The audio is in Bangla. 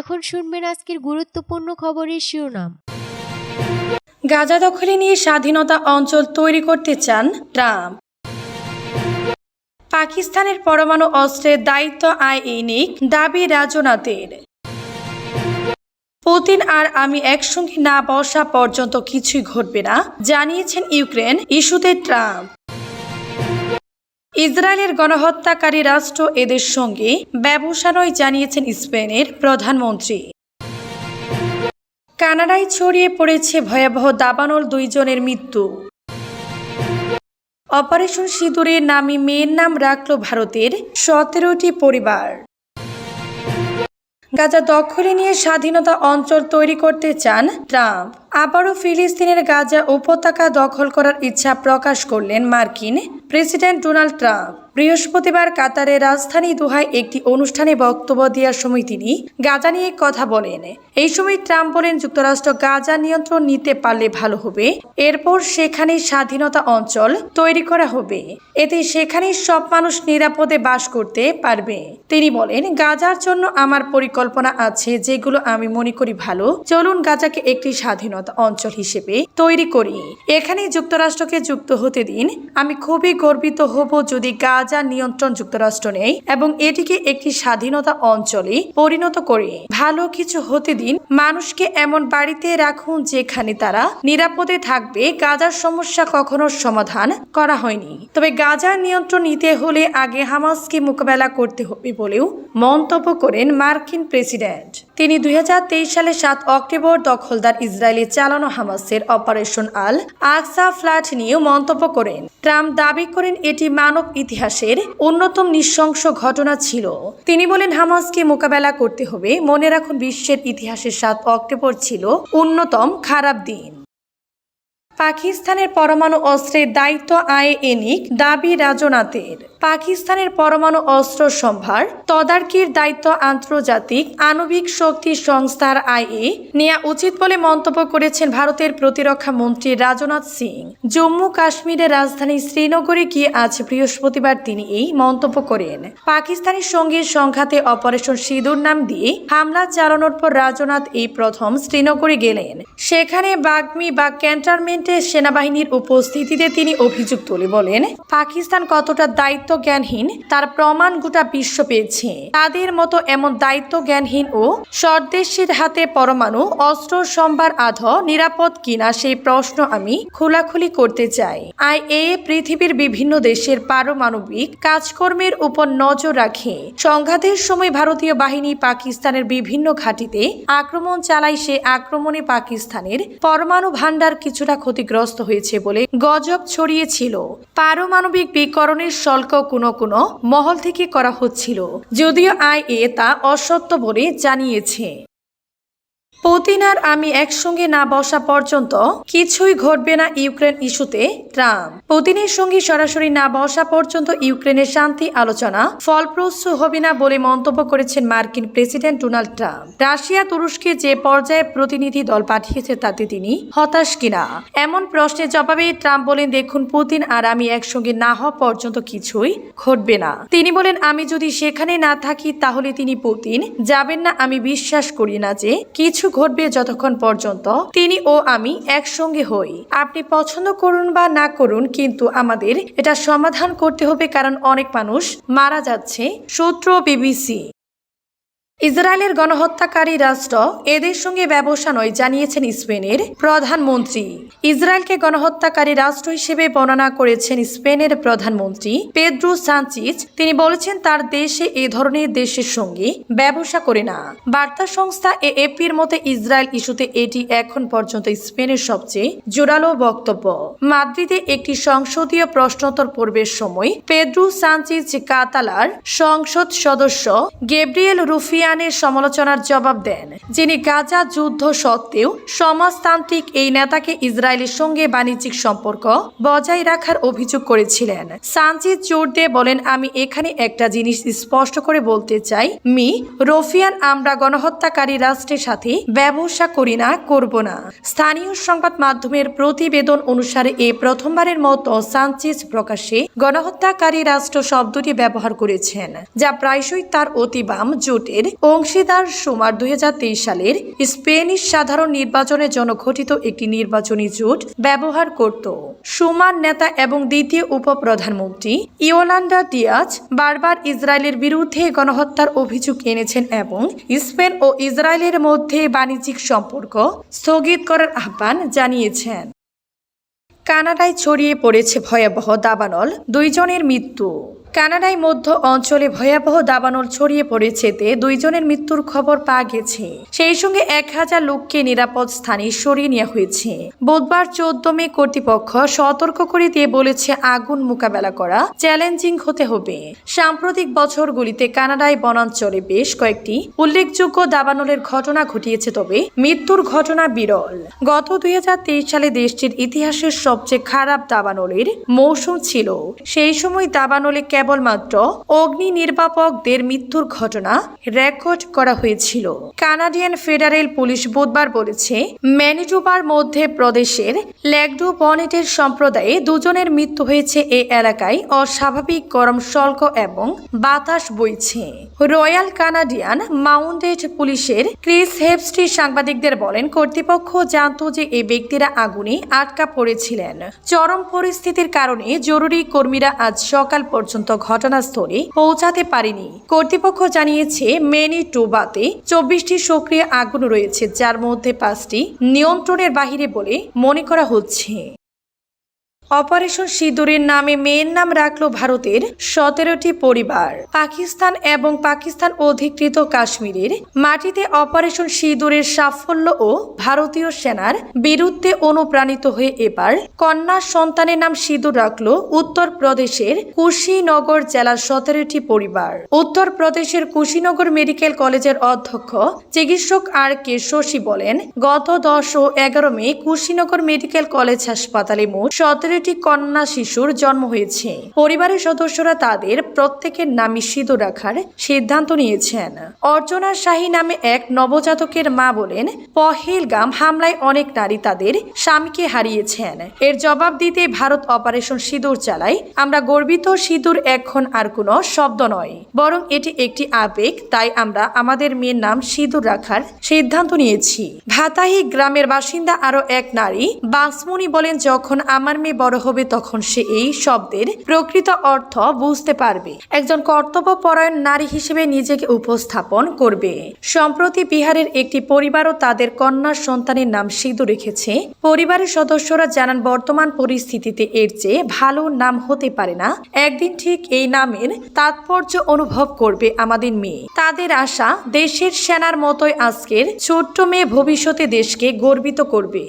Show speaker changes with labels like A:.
A: এখন শুনবেন আজকের গুরুত্বপূর্ণ খবরের শিরোনাম।
B: গাজা দখলে নিয়ে স্বাধীনতা অঞ্চল তৈরি করতে চান ট্রাম্প। পাকিস্তানের পরমাণু অস্ত্রের দায়িত্ব আইএনিক দাবি রাজনাথের। পুতিন আর আমি একসঙ্গে না বসা পর্যন্ত কিছুই ঘটবে না, জানিয়েছেন ইউক্রেন ইস্যুতে ট্রাম্প। ইসরায়েলের গণহত্যাকারী রাষ্ট্র এদের সঙ্গে ব্যবসা নয় জানিয়েছেন স্পেনের প্রধানমন্ত্রী। কানাডায় ছড়িয়ে পড়েছে ভয়াবহ দাবানল দুইজনের মৃত্যু। অপারেশন সিঁদুরের নামে মেয়ের নাম রাখল ভারতের সতেরোটি পরিবার। গাজা দখলে নিয়ে স্বাধীনতা অঞ্চল তৈরি করতে চান ট্রাম্প। আবারও ফিলিস্তিনের গাজা উপত্যকা দখল করার ইচ্ছা প্রকাশ করলেন মার্কিন প্রেসিডেন্ট ডোনাল্ড ট্রাম্প। বৃহস্পতিবার কাতারের রাজধানী দোহায় একটি অনুষ্ঠানে বক্তব্য দেওয়ার সময় তিনি গাজা নিয়ে কথা বলেন। এই সময় ট্রাম্প বলেন, যুক্তরাষ্ট্র গাজা নিয়ন্ত্রণ নিতে পারলে ভালো হবে। এরপর সেখানে স্বাধীনতা অঞ্চল তৈরি করা হবে। এতে সেখানে সব মানুষ নিরাপদে বাস করতে পারবে। তিনি বলেন, গাজার জন্য আমার পরিকল্পনা আছে, যেগুলো আমি মনে করি ভালো। চলুন গাজাকে একটি স্বাধীনতা অঞ্চল হিসেবে তৈরি করি। এখানে যুক্তরাষ্ট্রকে যুক্ত হতে দিন। আমি খুবই গর্বিত হব যদি গাজা নিয়ন্ত্রণ যুক্তরাষ্ট্র নেই এবং এটিকে একটি স্বাধীনতা অঞ্চলে পরিণত করে। ভালো কিছু হতে দিন, মানুষকে এমন বাড়িতে রাখুন যেখানে তারা নিরাপদে থাকবে। গাজার সমস্যা কখনো সমাধান করা হয়নি। তবে গাজার নিয়ন্ত্রণ নিতে হলে আগে হামাসকে মোকাবেলা করতে হবে বলেও মন্তব্য করেন মার্কিন প্রেসিডেন্ট। তিনি দুই সালে সাত অক্টোবর দখলদার ইসরায়েলি চালানো হামাসের অপারেশন আল আকসা ফ্ল্যাট নিয়ে মন্তব্য করেন। ট্রাম্প দাবি করেন এটি মানব ইতিহাসের অন্যতম নৃশংস ঘটনা ছিল। তিনি বলেন, হামাসকে মোকাবেলা করতে হবে। মনে রাখুন, বিশ্বের ইতিহাসের সাত অক্টোবর ছিল অন্যতম খারাপ দিন। পাকিস্তানের পরমাণু অস্ত্রের দায়িত্ব আইএনিক দাবি রাজনাথের। পাকিস্তানের পরমাণু অস্ত্র সম্ভার, তদারকির দায়িত্ব আন্তর্জাতিক আণবিক শক্তি সংস্থার আইএ নেওয়া উচিত বলে মন্তব্য করেছেন ভারতের প্রতিরক্ষা মন্ত্রী রাজনাথ সিং। জম্মু কাশ্মীরের রাজধানী শ্রীনগরে গিয়ে আজ বৃহস্পতিবার তিনি এই মন্তব্য করেন। পাকিস্তানের সঙ্গে সংঘাতে অপারেশন সিঁদুর নাম দিয়ে হামলা চালানোর পর রাজনাথ এই প্রথম শ্রীনগরে গেলেন। সেখানে বাগ্মি বা ক্যান্টনমেন্টে সেনাবাহিনীর উপস্থিতিতে তিনি অভিযোগ তুলে বলেন, পাকিস্তান কতটা দায়িত্ব জ্ঞানহীন তার প্রমাণ গোটা বিশ্ব পেয়েছে। তাদের মতো এমন দায়িত্ব জ্ঞানহীন ও স্বদেশীর হাতে পরমাণু, অস্ত্র, সম্ভার আধ নিরাপদ কিনা সেই প্রশ্ন আমি খোলাখুলি করতে চাই। আই এ পৃথিবীর বিভিন্ন দেশের পারমাণবিক কাজকর্মের উপর নজর রাখে। সংঘাতের সময় ভারতীয় বাহিনী পাকিস্তানের বিভিন্ন ঘাঁটিতে আক্রমণ চালায় সে আক্রমণে পাকিস্তানের পরমাণু ভাণ্ডার কিছুটা ক্ষতিগ্রস্ত হয়েছে বলে গজব ছড়িয়েছিল। পারমাণবিক বিকরণের শুল্ক কোনো কোনো মহল থেকে করা হচ্ছিল, যদিও আইএ তা অসত্য বলে জানিয়েছে। পুতিন আর আমি একসঙ্গে না বসা পর্যন্ত কিছুই ঘটবে না ইউক্রেন ইস্যুতে, ট্রাম্প। পুতিনের সঙ্গে সরাসরি না বসা পর্যন্ত ইউক্রেনের শান্তি আলোচনা ফলপ্রসূ হবে না বলে মন্তব্য করেছেন মার্কিন প্রেসিডেন্ট ডোনাল্ড ট্রাম্প। রাশিয়া তুরস্কে যে পর্যায়ে প্রতিনিধি দল পাঠিয়েছে তাতে তিনি হতাশ কিনা? এমন প্রশ্নের জবাবে ট্রাম্প বলেন, দেখুন পুতিন আর আমি একসঙ্গে না হওয়া পর্যন্ত কিছুই ঘটবে না। তিনি বলেন, আমি যদি সেখানে না থাকি তাহলে তিনি পুতিন। যাবেন না, আমি বিশ্বাস করি না যে কিছু ঘটবে যতক্ষণ পর্যন্ত তিনি ও আমি একসঙ্গে হই। আপনি পছন্দ করুন বা না করুন, কিন্তু আমাদের এটা সমাধান করতে হবে কারণ অনেক মানুষ মারা যাচ্ছে সূত্র বিবিসি। ইসরায়েলের গণহত্যাকারী রাষ্ট্র এদের সঙ্গে ব্যবসা নয়, জানিয়েছেন স্পেনের প্রধানমন্ত্রী। ইসরায়েলকে গণহত্যাকারী রাষ্ট্র হিসেবে বর্ণনা করেছেন স্পেনের প্রধানমন্ত্রী পেদ্রু সানচিজ তিনি বলেছেন, তার দেশে এ ধরনের দেশের সঙ্গে ব্যবসা করে না। বার্তা সংস্থা এএপির মতে, ইসরায়েল ইস্যুতে এটি এখন পর্যন্ত স্পেনের সবচেয়ে জোরালো বক্তব্য। মাদ্রিদে একটি সংসদীয় প্রশ্নোত্তর পর্বের সময় পেদ্রু সানচিজ কাতালার সংসদ সদস্য গেব্রিয়েল রুফিয়ানের সমালোচনার জবাব দেন, যিনি গাজা যুদ্ধ সত্ত্বেও সমাজতান্ত্রিক এই নেতাকে ইসরায়েলের সঙ্গে বাণিজ্যিক সম্পর্ক বজায় রাখার অভিযোগ করেছিলেন। সানচিজ জোর দিয়ে বলেন, আমি এখানে একটা জিনিস স্পষ্ট করে বলতে চাই। মি রফিয়ান আমরা গণহত্যাকারী রাষ্ট্রের সাথে ব্যবসা করি না, করব না। স্থানীয় সংবাদ মাধ্যমের প্রতিবেদন অনুসারে এ প্রথমবারের মতো সানচিজ প্রকাশ্যে গণহত্যাকারী রাষ্ট্র শব্দটি ব্যবহার করেছেন, যা প্রায়শই তার অতি বাম জোটের অংশীদার সুমার দুই হাজার তেইশ সালের স্পেনিশ সাধারণ নির্বাচনের জন্য গঠিত একটি নির্বাচনী জোট ব্যবহার করত। সুমার নেতা এবং দ্বিতীয় উপপ্রধানমন্ত্রী ইওলান্ডা ডিয়াজ বারবার ইসরায়েলের বিরুদ্ধে গণহত্যার অভিযোগ এনেছেন এবং স্পেন ও ইসরায়েলের মধ্যে বাণিজ্যিক সম্পর্ক স্থগিত করার আহ্বান জানিয়েছেন। কানাডায় ছড়িয়ে পড়েছে ভয়াবহ দাবানল, দুইজনের মৃত্যু। কানাডায় মধ্য অঞ্চলে ভয়াবহ দাবানল ছড়িয়ে পড়েছে তে দুইজনের মৃত্যুর খবর পাওয়া গেছে। সেই সঙ্গে এক হাজার লোককে নিরাপদ স্থানে সরিয়ে নেওয়া হয়েছে। বুধবার চোদ্দ মে কর্তৃপক্ষ সতর্ক করে দিয়ে বলেছে আগুন মোকাবেলা করা চ্যালেঞ্জিং হতে হবে। সাম্প্রতিক বছরগুলিতে কানাডায় বনাঞ্চলে বেশ কয়েকটি উল্লেখযোগ্য দাবানলের ঘটনা ঘটিয়েছে, তবে মৃত্যুর ঘটনা বিরল। গত দুই হাজার তেইশ সালে দেশটির ইতিহাসের সবচেয়ে খারাপ দাবানলের মৌসুম ছিল। সেই সময় দাবানলে কেবলমাত্র অগ্নি নির্বাপকদের মৃত্যুর ঘটনা রেকর্ড করা হয়েছিল। কানাডিয়ান ফেডারেল পুলিশ বুধবার বলেছে, ম্যানিটোবার মধ্যে প্রদেশের ল্যাগডু বনেটের সম্প্রদায়ে দুজনের মৃত্যু হয়েছে এই এলাকায় অস্বাভাবিক গরম শুল্ক এবং বাতাস বইছে। রয়্যাল কানাডিয়ান মাউন্টেড পুলিশের ক্রিস হেপস্টি সাংবাদিকদের বলেন, কর্তৃপক্ষ জানত যে এই ব্যক্তিরা আগুনে আটকা পড়েছিলেন। চরম পরিস্থিতির কারণে জরুরি কর্মীরা আজ সকাল পর্যন্ত ঘটনাস্থলে পৌঁছাতে পারেনি। কর্তৃপক্ষ জানিয়েছে, মেনি টুবাতে চব্বিশটি সক্রিয় আগুন রয়েছে, যার মধ্যে পাঁচটি নিয়ন্ত্রণের বাহিরে বলে মনে করা হচ্ছে। অপারেশন সিঁদুরের নামে মেয়ের নাম রাখল ভারতের সতেরোটি পরিবার। পাকিস্তান এবং পাকিস্তান অধিকৃত কাশ্মীরের মাটিতে অপারেশন সিঁদুরের সাফল্য ও ভারতীয় সেনার বিরুদ্ধে অনুপ্রাণিত হয়ে এবার কন্যা সন্তানের নাম সিঁদুর রাখল উত্তর প্রদেশের কুশিনগর জেলার সতেরোটি পরিবার। উত্তর প্রদেশের কুশিনগর মেডিকেল কলেজের অধ্যক্ষ চিকিৎসক আর কে শশী বলেন, গত দশ ও এগারো মে কুশিনগর মেডিকেল কলেজ হাসপাতালে মোট সতেরোটি কন্যা শিশুর জন্ম হয়েছে। পরিবারের সদস্যরা তাদের প্রত্যেকের নামে সিঁদুর রাখার সিদ্ধান্ত নিয়েছেন। অর্চনা শাহী নামে এক নবজাতকের মা বলেন, পহেলগাম হামলায় অনেক নারী তাদের স্বামীকে হারিয়েছেন। এর জবাব দিতে ভারত অপারেশন সিঁদুর চালায় আমরা গর্বিত, সিঁদুর এখন আর কোনো শব্দ নয়। বরং এটি একটি আবেগ, তাই আমরা আমাদের মেয়ের নাম সিঁদুর রাখার সিদ্ধান্ত নিয়েছি। ভাতাহি গ্রামের বাসিন্দা আরও এক নারী বাসমনি বলেন, যখন আমার মেয়ে বড় হবে তখন সে এই শব্দের প্রকৃত অর্থ বুঝতে পারবে। একজন কর্তব্যপরায়ণ নারী হিসেবে নিজেকে উপস্থাপন করবে। সম্প্রতি বিহারের একটি পরিবারও তাদের কন্যা সন্তানের নাম সিঁদু রেখেছে। পরিবারের সদস্যরা জানান, বর্তমান পরিস্থিতিতে এর চেয়ে ভালো নাম হতে পারে না। একদিন ঠিক এই নামের তাৎপর্য অনুভব করবে আমাদের মেয়ে। তাদের আশা, দেশের সেনার মতোই আজকের ছোট্ট মেয়ে ভবিষ্যতে দেশকে গর্বিত করবে।